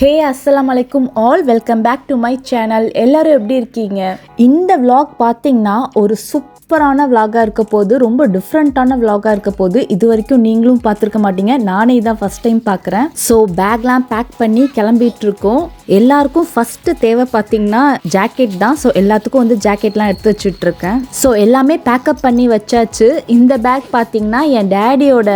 ஹே அஸ்ஸலாம் அலைக்கும் all. Welcome back to my channel எல்லாரும் எப்படி இருக்கீங்க? இந்த vlog பார்த்தீங்கன்னா ஒரு சூப்பரான vlog-ஆ இருக்க போது ரொம்ப டிஃப்ரெண்ட்டான vlog-ஆ இருக்க போது இது வரைக்கும் நீங்களும் பார்த்துருக்க மாட்டீங்க. நானே தான் ஃபஸ்ட் டைம் பார்க்குறேன். ஸோ பேக்லாம் பேக் பண்ணி கிளம்பிட்டு இருக்கோம். எல்லாருக்கும் ஃபஸ்ட்டு தேவை பார்த்தீங்கன்னா ஜாக்கெட் தான். ஸோ எல்லாத்துக்கும் வந்து ஜாக்கெட்லாம் எடுத்து வச்சுட்ருக்கேன் ஸோ எல்லாமே பேக்கப் பண்ணி வச்சாச்சு. இந்த பேக் பார்த்தீங்கன்னா என் டேடியோட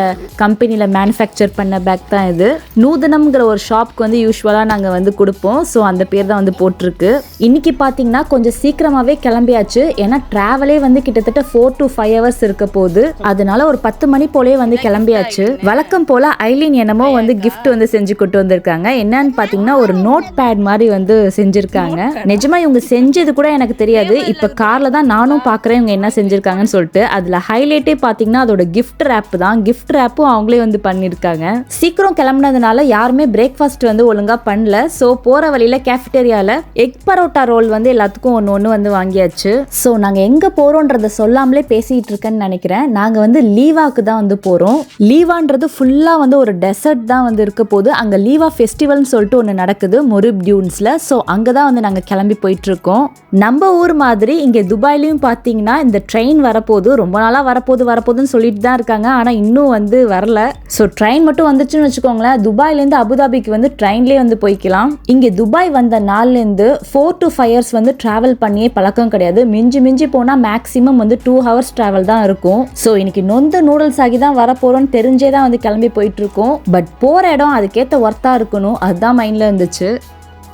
கம்பெனியில் மேனுஃபேக்சர் பண்ண பேக் தான் இது. நூதனம்ங்கிற ஒரு ஷாப்க்கு வந்து யூஸ்வலாக நாங்கள் வந்து கொடுப்போம். ஸோ அந்த பேர் தான் வந்து போட்டிருக்கு. இன்றைக்கி பார்த்தீங்கன்னா கொஞ்சம் சீக்கிரமாகவே கிளம்பியாச்சு. ஏன்னா ட்ராவலே வந்து கிட்டத்தட்ட ஃபோர் டு ஃபைவ் ஹவர்ஸ் இருக்க போகுது. அதனால ஒரு பத்து மணி போலே வந்து கிளம்பியாச்சு. வழக்கம் போல் ஐலின் என்னமோ வந்து கிஃப்ட் வந்து செஞ்சு கொண்டு வந்திருக்காங்க. என்னன்னு பார்த்தீங்கன்னா ஒரு நோட் பேட் மாதிரி வந்து செஞ்சுருக்காங்க. நிஜமா இவங்க செஞ்சது கூட எனக்கு தெரியாது. இப்போ காரில் தான் நானும் பார்க்குறேன் இவங்க என்ன செஞ்சுருக்காங்கன்னு சொல்லிட்டு அதில் ஹைலைட்டே பார்த்தீங்கன்னா அதோட கிஃப்ட் ரேப் தான். கிஃப்ட் ரேப்பும் அவங்களே வந்து பண்ணியிருக்காங்க சீக்கிரம் கிளம்புனதுனால யாருமே பிரேக்ஃபாஸ்ட் வந்து ஒழுங்காக பண்ணல. ஸோ போகிற வழியில் கேஃபிட்டேரியாவில் எக் பரோட்டா ரோல் வந்து எல்லாத்துக்கும் ஒன்று ஒன்று வந்து வாங்கியாச்சு. ஸோ நாங்கள் எங்கே போகிறோன்றத சொல்லாமலே பேசிகிட்டு இருக்கேன்னு நினைக்கிறேன். நாங்கள் வந்து லீவாக்கு தான் வந்து போகிறோம் லீவான்றது ஃபுல்லாக வந்து ஒரு டெசர்ட் தான் வந்து இருக்க போது அங்கே லீவா ஃபெஸ்டிவல்னு சொல்லிட்டு ஒன்று நடக்குது மொரிப் டியூன்ஸில் ஸோ அங்கே தான் வந்து நாங்கள் கிளம்பி போயிட்டுருக்கோம் நம்ம ஊர் மாதிரி இங்கே துபாய்லையும் பார்த்தீங்கன்னா இந்த ட்ரெயின் வரப்போது ரொம்ப நாளாக வரப்போகுது வரப்போகுதுன்னு சொல்லிட்டு தான் இருக்காங்க. ஆனால் இன்னும் வந்து வரல. ஸோ ட்ரெயின் மட்டும் வந்துச்சுன்னு வச்சுக்கோங்களேன். துபாயிலேருந்து அபுதாபிக்கு வந்து ட்ரெயின்லேயே வந்து போய்க்கலாம். இங்கே துபாய் வந்த நாள்லேருந்து ஃபோர் டு ஃபைவ் இயர்ஸ் வந்து ட்ராவல் பண்ணியே பழக்கம் கிடையாது. மிஞ்சி மிஞ்சி போனால் மேக்ஸிமம் வந்து டூ ஹவர்ஸ் ட்ராவல் தான் இருக்கும். ஸோ இன்னைக்கு நொந்த நூடுல்ஸ் ஆகி தான் வரப்போகிறோம்னு தெரிஞ்சே தான் வந்து கிளம்பி போயிட்டு இருக்கோம். பட் போகிற இடம் அதுக்கேற்ற ஒர்த்தாக இருக்கணும். அதுதான் மைண்டில் இருந்துச்சு.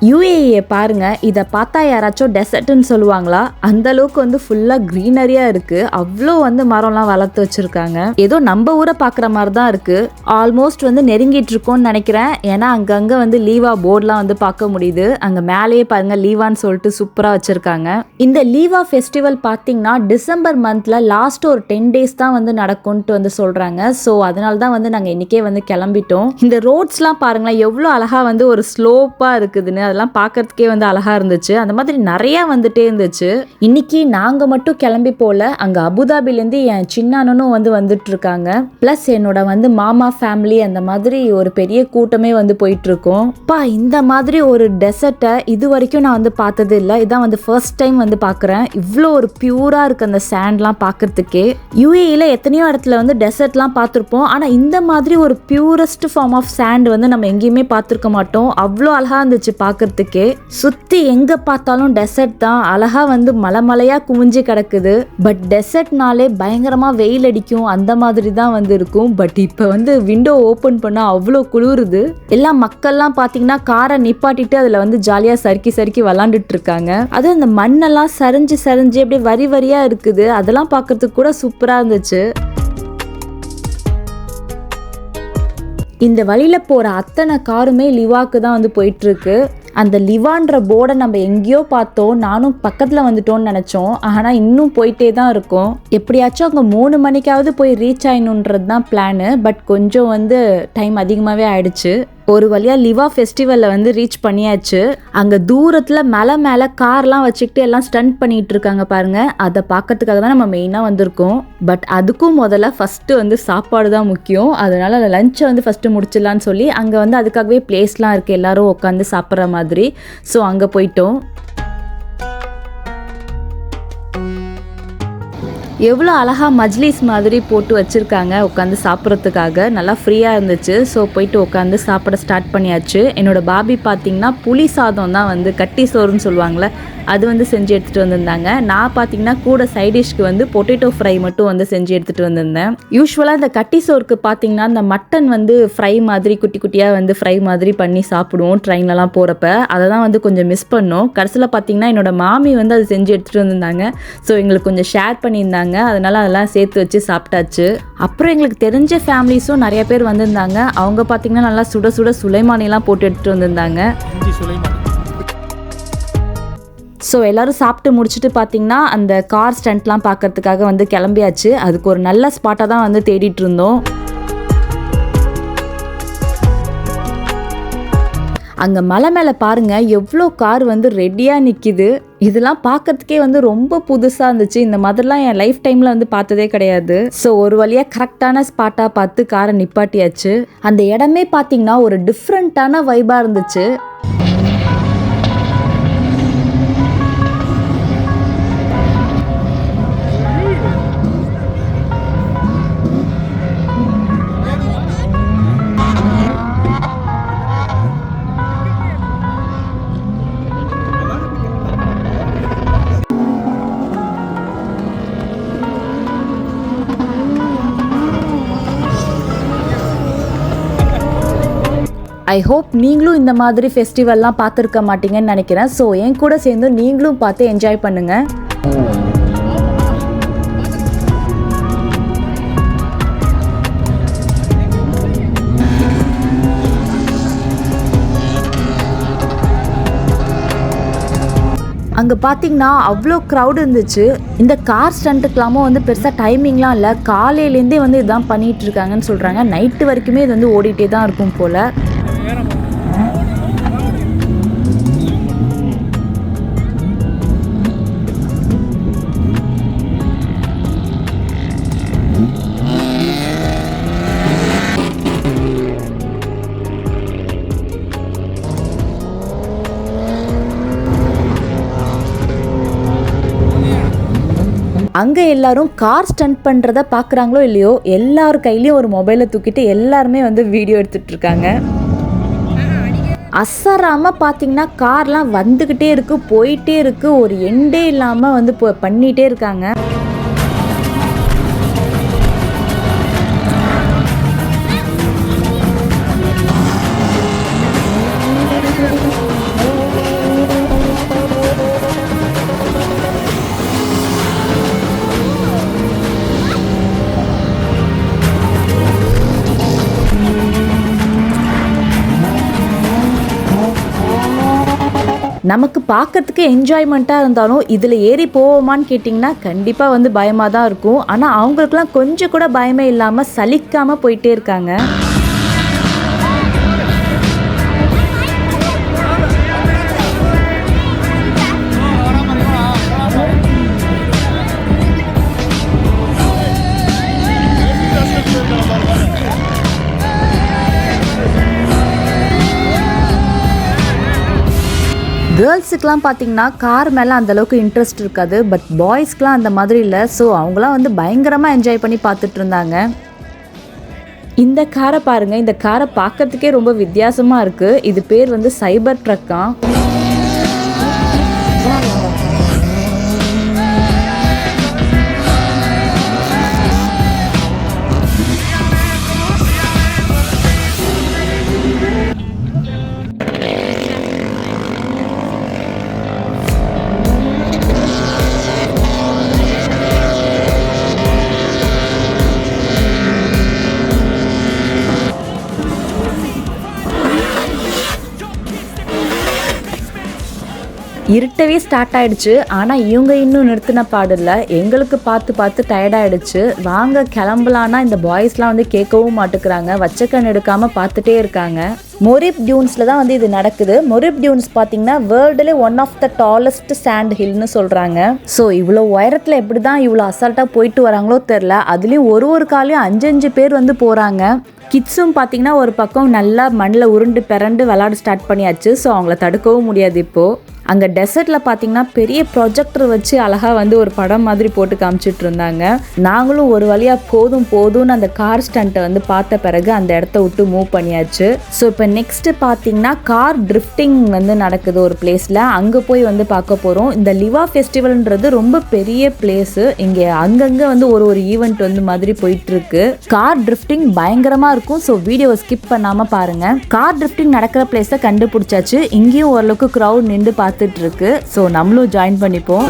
யூஏஏ பாருங்கள் இதை பார்த்தா யாராச்சும் டெசர்ட்னு சொல்லுவாங்களா? அந்த அளவுக்கு வந்து ஃபுல்லாக க்ரீனரியாக இருக்குது அவ்வளோ வந்து மரம்லாம் வளர்த்து வச்சுருக்காங்க. ஏதோ நம்ம ஊரை பார்க்குற மாதிரி தான் இருக்குது ஆல்மோஸ்ட் வந்து நெருங்கிட்டு இருக்கோம்னு நினைக்கிறேன். ஏன்னா அங்கங்கே வந்து லீவா போர்டெலாம் வந்து பார்க்க முடியுது. அங்கே மேலேயே பாருங்கள் லீவான்னு சொல்லிட்டு சூப்பராக வச்சுருக்காங்க. இந்த லீவா ஃபெஸ்டிவல் பார்த்தீங்கன்னா டிசம்பர் மந்தில் லாஸ்ட் ஒரு டென் டேஸ் தான் வந்து நடக்கும்ட்டு வந்து சொல்கிறாங்க ஸோ அதனால தான் வந்து நாங்கள் இன்றைக்கே வந்து கிளம்பிட்டோம். இந்த ரோட்ஸ்லாம் பாருங்களேன் எவ்வளோ அழகாக வந்து ஒரு ஸ்லோப்பாக இருக்குதுன்னு. அதெல்லாம் பார்க்கறதுக்கே வந்து அழகாக இருந்துச்சு. அந்த மாதிரி நிறையா வந்துட்டே இருந்துச்சு. இன்னைக்கு நாங்கள் மட்டும் கிளம்பி போல அங்கே அபுதாபிலேருந்து என் சின்ன அண்ணனும் வந்து வந்துட்டு இருக்காங்க ப்ளஸ் என்னோட வந்து மாமா ஃபேமிலி அந்த மாதிரி ஒரு பெரிய கூட்டமே வந்து போயிட்டு இருக்கோம் பா இந்த மாதிரி ஒரு டெசர்ட்டை இது வரைக்கும் நான் வந்து பார்த்தது இல்லை. இதான் வந்து ஃபர்ஸ்ட் டைம் வந்து பார்க்குறேன். இவ்வளோ ஒரு பியூராக இருக்குது அந்த சேண்ட்லாம் பார்க்கறதுக்கே. யூஏயில் எத்தனையோ இடத்துல வந்து டெசர்ட்லாம் பார்த்துருப்போம். ஆனால் இந்த மாதிரி ஒரு பியூரஸ்ட் ஃபார்ம் ஆஃப் சேண்ட் வந்து நம்ம எங்கேயுமே பார்த்துருக்க மாட்டோம். அவ்வளோ அழகாக இருந்துச்சு பார்க்கறதுக்கே சுற்றி எங்கே பார்த்தாலும் டெசர்ட் தான். அழகாக வந்து மலை மலையாக குமிஞ்சு கிடக்குது. பட் டெசர்ட்னாலே பயங்கரமாக வெயில் அடிக்கும். அந்த மாதிரி தான் வந்து இருக்கும். பட் இப்போ வந்து விண்டோ ஓப்பன் பண்ணால் அவ்வளோ குளிருது. எல்லாம் மக்கள்லாம் பார்த்தீங்கன்னா காரை நிப்பாட்டிட்டு அதில் வந்து ஜாலியாக சறுக்கி சறுக்கி விளாண்டுட்டு இருக்காங்க. அதுவும் அந்த மண்ணெல்லாம் சரிஞ்சு சரிஞ்சு அப்படியே வரி வரியாக இருக்குது. அதெல்லாம் பார்க்கறதுக்கு கூட சூப்பராக இருந்துச்சு. இந்த வழியில் போகிற அத்தனை காருமே லிவாக்கு தான் வந்து போயிட்டுருக்கு அந்த லிவான்ற போர்டை நம்ம எங்கேயோ பார்த்தோம் நானும் பக்கத்தில் வந்துட்டோம்னு நினச்சோம். ஆனால் இன்னும் போயிட்டே தான் இருக்கும். எப்படியாச்சும் அங்கே மூணு மணிக்காவது போய் ரீச் ஆகணுன்றது தான் பிளானு பட் கொஞ்சம் வந்து டைம் அதிகமாகவே ஆயிடுச்சு. ஒரு வழியாக லிவா ஃபெஸ்டிவலில் வந்து ரீச் பண்ணியாச்சு. அங்கே தூரத்தில் மலை மேலே கார்லாம் வச்சுக்கிட்டு எல்லாம் ஸ்டண்ட் பண்ணிகிட்டு இருக்காங்க பாருங்கள் அதை பார்க்கறதுக்காக தான் நம்ம மெயினாக வந்திருக்கோம். பட் அதுக்கும் முதல்ல ஃபஸ்ட்டு வந்து சாப்பாடு தான் முக்கியம். அதனால லஞ்சை வந்து ஃபஸ்ட்டு முடிச்சிடலான்னு சொல்லி அங்கே வந்து அதுக்காகவே பிளேஸ்லாம் இருக்குது எல்லாரும் உட்காந்து சாப்பிட்ற மாதிரி. ஸோ அங்கே போயிட்டோம். எவ்வளோ அழகாக மஜ்லிஸ் மாதிரி போட்டு வச்சுருக்காங்க உட்காந்து சாப்பிட்றதுக்காக. நல்லா ஃப்ரீயாக இருந்துச்சு. ஸோ போயிட்டு உட்காந்து சாப்பிட ஸ்டார்ட் பண்ணியாச்சு. என்னோடய பாபி பார்த்திங்கன்னா புளி சாதம் தான் வந்து கட்டி சோறுன்னு சொல்லுவாங்களே அது வந்து செஞ்சு எடுத்துகிட்டு வந்திருந்தாங்க. நான் பார்த்தீங்கன்னா கூட சைடிஷ்க்கு வந்து பொட்டேட்டோ ஃப்ரை மட்டும் வந்து செஞ்சு எடுத்துகிட்டு வந்திருந்தேன். யூஸ்வலாக இந்த கட்டி சோறுக்கு பார்த்தீங்கன்னா இந்த மட்டன் வந்து ஃப்ரை மாதிரி குட்டி குட்டியாக வந்து ஃப்ரை மாதிரி பண்ணி சாப்பிடுவோம் ட்ரெயின்லலாம் போகிறப்ப அதை தான் வந்து கொஞ்சம் மிஸ் பண்ணோம். கடைசியில் பார்த்தீங்கன்னா என்னோடய மாமி வந்து அது செஞ்சு எடுத்துகிட்டு வந்திருந்தாங்க. ஸோ எங்களுக்கு கொஞ்சம் ஷேர் பண்ணியிருந்தாங்க. அதனால அதெல்லாம் சேர்த்து வச்சு சாப்பிட்டாச்சு. அப்புறம் எங்களுக்கு தெரிஞ்ச ஃபேமிலிஸும் நிறைய பேர் வந்திருந்தாங்க. அவங்க பார்த்தீங்கன்னா நல்லா சுட சுட சுலைமானிலாம் போட்டு எடுத்துகிட்டு வந்திருந்தாங்க. ஸோ எல்லாரும் சாப்பிட்டு முடிச்சுட்டு பார்த்தீங்கன்னா அந்த கார் ஸ்டண்ட்லாம் பார்க்கறதுக்காக வந்து கிளம்பியாச்சு. அதுக்கு ஒரு நல்ல ஸ்பாட்டாக தான் வந்து தேடிட்டு இருந்தோம். அங்கே மலை மேலே பாருங்கள் எவ்வளோ கார் வந்து ரெடியாக நிற்கிது இதெல்லாம் பார்க்கறதுக்கே வந்து ரொம்ப புதுசாக இருந்துச்சு. இந்த மாதிரிலாம் என் லைஃப் டைமில் வந்து பார்த்ததே கிடையாது. ஸோ ஒரு வழியாக கரெக்டான ஸ்பாட்டாக பார்த்து காரை நிப்பாட்டியாச்சு. அந்த இடமே பார்த்தீங்கன்னா ஒரு டிஃப்ரெண்ட்டான வைபாக இருந்துச்சு. ஐ ஹோப் நீங்களும் இந்த மாதிரி ஃபெஸ்டிவல்லாம் பார்த்துருக்க மாட்டீங்கன்னு நினைக்கிறேன். ஸோ என் கூட சேர்ந்து நீங்களும் பார்த்து என்ஜாய் பண்ணுங்கள் அங்கே பார்த்தீங்கன்னா அவ்வளோ க்ரௌட் இருந்துச்சு. இந்த கார் ஸ்டண்ட்டுக்கெல்லாமும் வந்து பெருசாக டைமிங்லாம் இல்லை. காலையிலேருந்தே வந்து இதான் பண்ணிகிட்டு இருக்காங்கன்னு சொல்கிறாங்க நைட்டு வரைக்குமே இது வந்து ஓடிட்டே தான் இருக்கும் போல். அங்கே எல்லாரும் கார் ஸ்டண்ட் பண்ணுறத பார்க்குறாங்களோ இல்லையோ எல்லார் கையிலையும் ஒரு மொபைலை தூக்கிட்டு எல்லாருமே வந்து வீடியோ எடுத்துட்டு இருக்காங்க. அசராம பார்த்தீங்கன்னா கார்லாம் வந்துக்கிட்டே இருக்குது போயிட்டே இருக்குது ஒரு எண்டே இல்லாமல் வந்து பண்ணிகிட்டே இருக்காங்க. நமக்கு பார்க்கறதுக்கு என்ஜாய்மெண்ட்டாக இருந்தாலும் இதில் ஏறி போவோமான்னு கேட்டிங்கன்னா கண்டிப்பாக வந்து பயமாக தான் இருக்கும். ஆனால் அவங்களுக்குலாம் கொஞ்சம் கூட பயமே இல்லாமல் சலிக்காமல் போயிட்டே இருக்காங்க. கேர்ள்ஸுக்கெலாம் பார்த்தீங்கன்னா கார் மேலே அந்த அளவுக்கு இன்ட்ரெஸ்ட் இருக்காது. பட் பாய்ஸ்க்குலாம் அந்த மாதிரி இல்லை. ஸோ அவங்களாம் வந்து பயங்கரமாக என்ஜாய் பண்ணி பார்த்துட்டு இருந்தாங்க. இந்த காரை பாருங்கள் இந்த காரை பார்க்கறதுக்கே ரொம்ப வித்தியாசமாக இருக்குது இது பேர் வந்து சைபர் ட்ரக்கா இருட்டவே ஸ்டார்ட் ஆயிடுச்சு. ஆனால் இவங்க இன்னும் நிறுத்தின பாடல எங்களுக்கு பார்த்து பார்த்து டயர்டாயிடுச்சு வாங்க கிளம்பலான்னா இந்த பாய்ஸ்லாம் வந்து கேட்கவும் மாட்டுக்கிறாங்க. வச்சக்கண் எடுக்காமல் பார்த்துட்டே இருக்காங்க. மொரிப் டியூன்ஸில் தான் வந்து இது நடக்குது. மொரிப் டியூன்ஸ் பார்த்தீங்கன்னா வேர்ல்டுலே one of the tallest sand ஹில்னு சொல்கிறாங்க ஸோ இவ்வளோ உயரத்தில் எப்படி தான் இவ்வளோ அசால்ட்டாக போயிட்டு வராங்களோ தெரில. அதுலேயும் ஒரு ஒரு காலையும் அஞ்சு அஞ்சு பேர் வந்து போகிறாங்க கிட்ஸும் பார்த்தீங்கன்னா ஒரு பக்கம் நல்லா மண்ணில் உருண்டு பிறண்டு விளாட ஸ்டார்ட் பண்ணியாச்சு. ஸோ அவங்கள தடுக்கவும் முடியாது இப்போது அங்கே டெசர்ட்டில் பார்த்தீங்கன்னா பெரிய ப்ரொஜெக்டர் வச்சு அழகாக வந்து ஒரு படம் மாதிரி போட்டு காமிச்சிட்டு இருந்தாங்க. நாங்களும் ஒரு வழியாக போதும் போதும்னு அந்த கார் ஸ்டண்ட்டை வந்து பார்த்த பிறகு அந்த இடத்த விட்டு மூவ் பண்ணியாச்சு. ஸோ இப்போ நெக்ஸ்ட்டு பார்த்தீங்கன்னா கார் ட்ரிஃப்டிங் வந்து நடக்குது ஒரு பிளேஸில் அங்கே போய் வந்து பார்க்க போகிறோம் இந்த லிவா ஃபெஸ்டிவல்ன்றது ரொம்ப பெரிய பிளேஸு இங்கே அங்கங்கே வந்து ஒரு ஒரு ஈவெண்ட் வந்து மாதிரி போயிட்டுருக்கு. கார் ட்ரிஃப்டிங் பயங்கரமாக இருக்கும். ஸோ வீடியோவை ஸ்கிப் பண்ணாமல் பாருங்கள் கார் ட்ரிஃப்டிங் நடக்கிற பிளேஸை கண்டுபிடிச்சாச்சு. இங்கேயும் ஓரளவுக்கு க்ரௌட் நின்று பார்த்து இருக்கு ஸோ நம்மளும் ஜாயின் பண்ணிப்போம்.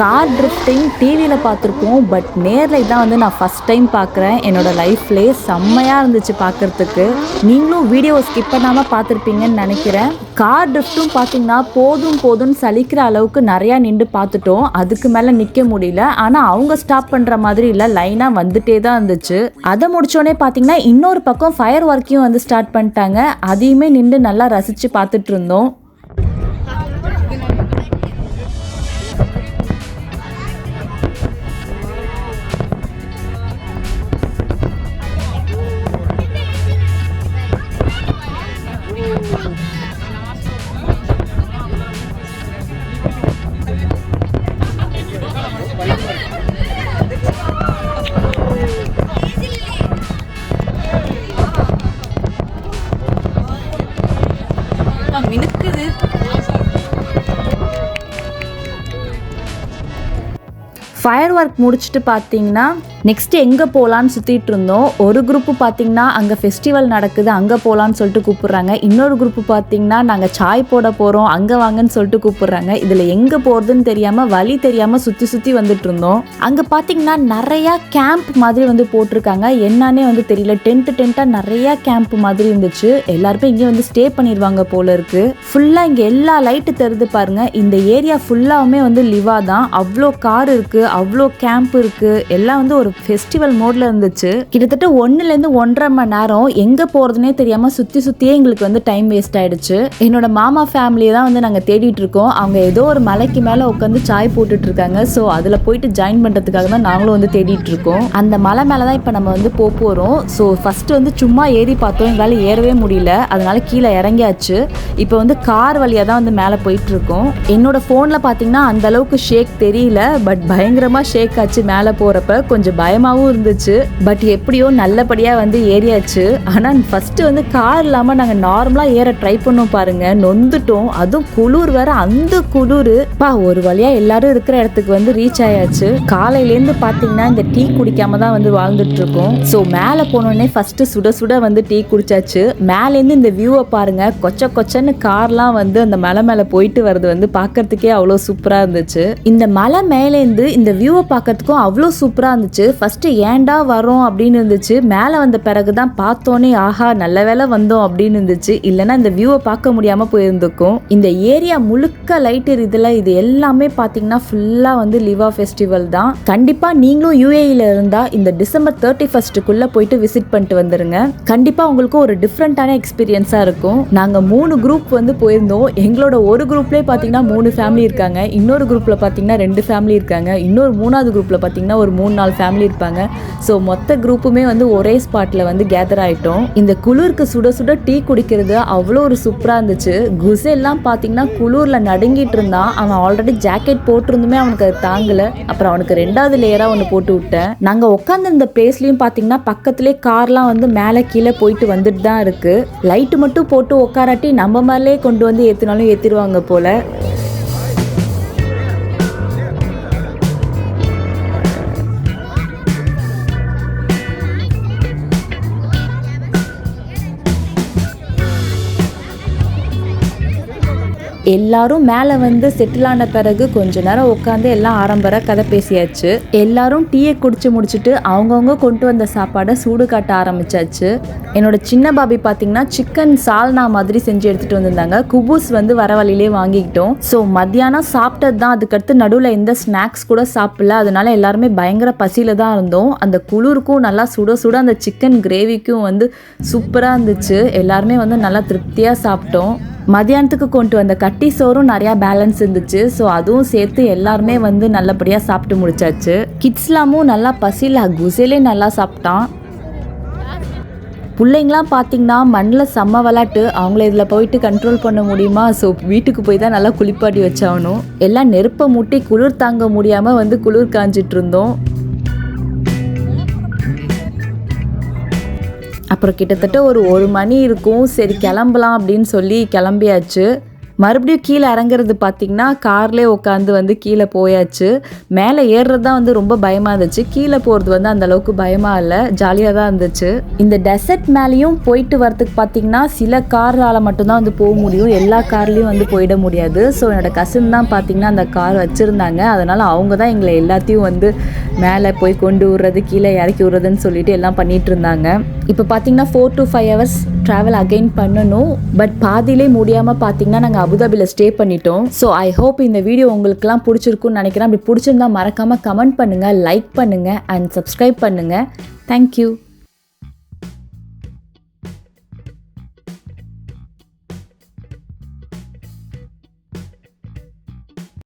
கார் ட்ரிஃப்டிங் டிவியில் பார்த்துருப்போம் பட் நேரில் இதான் வந்து நான் ஃபஸ்ட் டைம் பார்க்குறேன். என்னோடய லைஃப்லேயே செம்மையாக இருந்துச்சு பார்க்குறதுக்கு. நீங்களும் வீடியோ ஸ்கிப் பண்ணாமல் பார்த்துருப்பீங்கன்னு நினைக்கிறேன். கார் ட்ரிஃப்ட்டும் பார்த்தீங்கன்னா போதும் போதும்னு சலிக்கிற அளவுக்கு நிறையா நின்று பார்த்துட்டோம். அதுக்கு மேலே நிற்க முடியல. ஆனால் அவங்க ஸ்டாப் பண்ணுற மாதிரி இல்லை. லைனாக வந்துட்டே தான் இருந்துச்சு. அதை முடிச்சோடனே பார்த்தீங்கன்னா இன்னொரு பக்கம் ஃபயர் ஒர்க்கையும் வந்து ஸ்டார்ட் பண்ணிட்டாங்க. அதையுமே நின்று நல்லா ரசித்து பார்த்துட்டு இருந்தோம். மினுக்குது. ஃபயர் ஒர்க் முடிச்சுட்டு பார்த்தீங்கன்னா நெக்ஸ்ட் எங்கே போகலான்னு சுற்றிட்டு இருந்தோம். ஒரு குரூப்பு பார்த்தீங்கன்னா அங்கே ஃபெஸ்டிவல் நடக்குது அங்கே போகலான்னு சொல்லிட்டு கூப்பிட்றாங்க. இன்னொரு குரூப்பு பார்த்தீங்கன்னா நாங்கள் சாய் போட போகிறோம் அங்கே வாங்கன்னு சொல்லிட்டு கூப்பிட்றாங்க. இதில் எங்கே போகிறதுன்னு தெரியாமல் வழி தெரியாமல் சுற்றி சுற்றி வந்துட்டு இருந்தோம். அங்கே பார்த்தீங்கன்னா நிறையா கேம்ப் மாதிரி வந்து போட்டிருக்காங்க. என்னன்னே வந்து தெரியல. டென்ட்டு டென்ட்டாக நிறையா கேம்ப் மாதிரி இருந்துச்சு. எல்லாருமே இங்கே வந்து ஸ்டே பண்ணிடுவாங்க போல இருக்கு. ஃபுல்லாக இங்கே எல்லா லைட்டு தெரிது பாருங்க. இந்த ஏரியா ஃபுல்லாவுமே வந்து லிவா தான். அவ்வளோ கார் இருக்குது அவ்வளோ கேம்ப் இருக்கு. எல்லாம் வந்து ஒரு ஃபெஸ்டிவல் மோட்ல இருந்துச்சு. கிட்டத்தட்ட ஒன்னுலேருந்து ஒன்றரை மணி நேரம் எங்கே போகிறதுனே தெரியாமல் சுற்றி சுற்றியே எங்களுக்கு வந்து டைம் வேஸ்ட் ஆயிடுச்சு. என்னோட மாமா ஃபேமிலியை தான் வந்து நாங்கள் தேடிட்டு இருக்கோம். அவங்க ஏதோ ஒரு மலைக்கு மேலே உட்காந்து சாய் போட்டுட்டு இருக்காங்க. ஸோ அதில் போயிட்டு ஜாயின் பண்ணுறதுக்காக தான் நாங்களும் வந்து தேடிட்டு இருக்கோம். அந்த மலை மேலே தான் இப்போ நம்ம வந்து போக போகிறோம் ஸோ ஃபஸ்ட்டு வந்து சும்மா ஏறி பார்த்தோம். எங்களால் ஏறவே முடியல. அதனால கீழே இறங்கியாச்சு. இப்போ வந்து கார் வழியாக தான் வந்து மேலே போயிட்டு இருக்கோம். என்னோட ஃபோனில் பார்த்தீங்கன்னா அந்த அளவுக்கு ஷேக் தெரியல. பட் பயங்கரமாக ஷேக் ஆச்சு மேலே போகிறப்ப கொஞ்சம் பயமாகவும் இருந்துச்சு. பட் எப்படியோ நல்லபடியாக வந்து ஏறியாச்சு. ஆனால் ஃபஸ்ட்டு வந்து கார் இல்லாமல் நாங்கள் நார்மலாக ஏற ட்ரை பண்ணோம் பாருங்க. நொந்துட்டோம். அதுவும் குளிர் வேற அந்த குளிர். பா ஒரு வழியாக எல்லாரும் இருக்கிற இடத்துக்கு வந்து ரீச் ஆயாச்சு. காலையிலேருந்து பார்த்தீங்கன்னா இந்த டீ குடிக்காம தான் வந்து வாழ்ந்துட்டு இருக்கோம் ஸோ மேலே போனோடனே ஃபர்ஸ்ட் சுட சுட வந்து டீ குடிச்சாச்சு. மேலேருந்து இந்த வியூவை பாருங்க. கொச்ச கொச்சன்னு கார்லாம் வந்து அந்த மலை மேலே போயிட்டு வர்றது வந்து பார்க்கறதுக்கே அவ்வளோ சூப்பராக இருந்துச்சு. இந்த மலை மேலேருந்து இந்த இந்த வியூவை பார்க்கறதுக்கும் அவ்வளோ சூப்பராக இருந்துச்சு. ஃபஸ்ட்டு ஏன்டா வரோம் அப்படின்னு இருந்துச்சு. மேலே வந்த பிறகு தான் பார்த்தோன்னே ஆஹா நல்ல வேளை வந்தோம் அப்படின்னு இருந்துச்சு. இல்லைன்னா இந்த வியூவை பார்க்க முடியாமல் போயிருந்துக்கும் இந்த ஏரியா முழுக்க லைட் இதில் இது எல்லாமே பார்த்தீங்கன்னா ஃபுல்லாக வந்து லிவா ஃபெஸ்டிவல் தான். கண்டிப்பாக நீங்களும் யூஏஇல இருந்தால் இந்த டிசம்பர் தேர்ட்டி ஃபர்ஸ்ட்டுக்குள்ளே போயிட்டு விசிட் பண்ணிட்டு வந்துடுங்க கண்டிப்பாக உங்களுக்கு ஒரு டிஃப்ரெண்ட்டான எக்ஸ்பீரியன்ஸாக இருக்கும். நாங்கள் மூணு குரூப் வந்து போயிருந்தோம். எங்களோட ஒரு குரூப்லேயே பார்த்தீங்கன்னா மூணு ஃபேமிலி இருக்காங்க. இன்னொரு குரூப்பில் பார்த்தீங்கன்னா ரெண்டு ஃபேமிலி இருக்காங்க. இன்னொரு மூணாவது குரூப்பில் பார்த்திங்கன்னா ஒரு மூணு நாலு ஃபேமிலி இருப்பாங்க. ஸோ மொத்த குரூப்புமே வந்து ஒரே ஸ்பாட்டில் வந்து கேதர் ஆகிட்டோம் இந்த குளிருக்கு சுட சுட டீ குடிக்கிறது அவ்வளோ ஒரு சூப்பராக இருந்துச்சு. குசெல்லாம் பார்த்தீங்கன்னா குளிரில் நடுங்கிட்டு இருந்தான். அவன் ஆல்ரெடி ஜாக்கெட் போட்டிருந்துமே அவனுக்கு அது தாங்கலை. அப்புறம் அவனுக்கு ரெண்டாவது லேயராக ஒன்று போட்டு விட்டேன். நாங்கள் உட்காந்துருந்த பிளேஸ்லையும் பார்த்தீங்கன்னா பக்கத்துலேயே கார்லாம் வந்து மேலே கீழே போயிட்டு வந்துட்டு தான் இருக்குது லைட்டு மட்டும் போட்டு உட்காராட்டி நம்ம மேலே கொண்டு வந்து ஏற்றினாலும் ஏற்றிடுவாங்க போல். எல்லாரும் மேலே வந்து செட்டில் ஆன பிறகு கொஞ்ச நேரம் உட்காந்து எல்லாம் ஆரம்பர கதை பேசியாச்சு. எல்லாரும் டீயை குடிச்சு முடிச்சுட்டு அவங்கவுங்க கொண்டு வந்த சாப்பாடை சூடு காட்ட ஆரம்பிச்சாச்சு. என்னோட சின்ன பாபி பார்த்தீங்கன்னா சிக்கன் சால்னா மாதிரி செஞ்சு எடுத்துட்டு வந்திருந்தாங்க. குபூஸ் வந்து வர வழியிலே வாங்கிக்கிட்டோம். ஸோ மத்தியானம் சாப்பிட்டது தான் அதுக்கடுத்து நடுவில் எந்த ஸ்நாக்ஸ் கூட சாப்பிடல. அதனால எல்லாருமே பயங்கர பசியில தான் இருந்தோம். அந்த குளிருக்கும் நல்லா சுட சுட அந்த சிக்கன் கிரேவிக்கும் வந்து சூப்பராக இருந்துச்சு. எல்லாருமே வந்து நல்லா திருப்தியாக சாப்பிட்டோம். மதியானத்துக்கு கொண்டு வந்த கட்டி சோறும் நிறையா பேலன்ஸ் இருந்துச்சு. ஸோ அதுவும் சேர்த்து எல்லாருமே வந்து நல்லபடியாக சாப்பிட்டு முடிச்சாச்சு. கிட்ஸ்லாமும் நல்லா பசியில் குசேலே நல்லா சாப்பிட்டான். பிள்ளைங்களாம் பார்த்தீங்கன்னா மண்ணில் செம்ம விளாட்டு அவங்கள இதில் போயிட்டு கண்ட்ரோல் பண்ண முடியுமா? ஸோ வீட்டுக்கு போய் தான் நல்லா குளிப்பாட்டி வச்சாகணும். எல்லாம் நெருப்பை மூட்டி குளிர் தாங்க முடியாமல் வந்து குளிர் காஞ்சிட்டு இருந்தோம். அப்புறம் கிட்டத்தட்ட ஒரு ஒரு மணி இருக்கும். சரி கிளம்பலாம் அப்படின்னு சொல்லி கிளம்பியாச்சு. மறுபடியும் கீழே இறங்குறது பார்த்திங்கன்னா கார்லேயே உட்காந்து வந்து கீழே போயாச்சு. மேலே ஏறுறது தான் வந்து ரொம்ப பயமாக இருந்துச்சு. கீழே போகிறது வந்து அந்தளவுக்கு பயமாக இல்லை. ஜாலியாக தான் இருந்துச்சு. இந்த டெசர்ட் மேலேயும் போயிட்டு வரதுக்கு பார்த்தீங்கன்னா சில காரால் மட்டும்தான் வந்து போக முடியும். எல்லா கார்லேயும் வந்து போயிட முடியாது. ஸோ என்னோட கசின் தான் பார்த்திங்கன்னா அந்த கார் வச்சுருந்தாங்க. அதனால் அவங்க தான் எங்களை எல்லாத்தையும் வந்து மேலே போய் கொண்டு விடுறது கீழே இறக்கி விடுறதுன்னு சொல்லிட்டு எல்லாம் பண்ணிகிட்டு இருந்தாங்க. இப்போ பார்த்தீங்கன்னா four to five hours travel again பண்ணணும். பட் பாதியிலே முடியாமல் பார்த்தீங்கன்னா நாங்கள் அபுதாபியில் ஸ்டே பண்ணிட்டோம். ஸோ ஐ ஹோப் இந்த வீடியோ உங்களுக்குலாம் பிடிச்சிருக்குன்னு நினைக்கிறேன். அப்படி பிடிச்சிருந்தா மறக்காமல் கமெண்ட் பண்ணுங்கள் லைக் பண்ணுங்கள் அண்ட் சப்ஸ்கிரைப் பண்ணுங்கள் தேங்க்யூ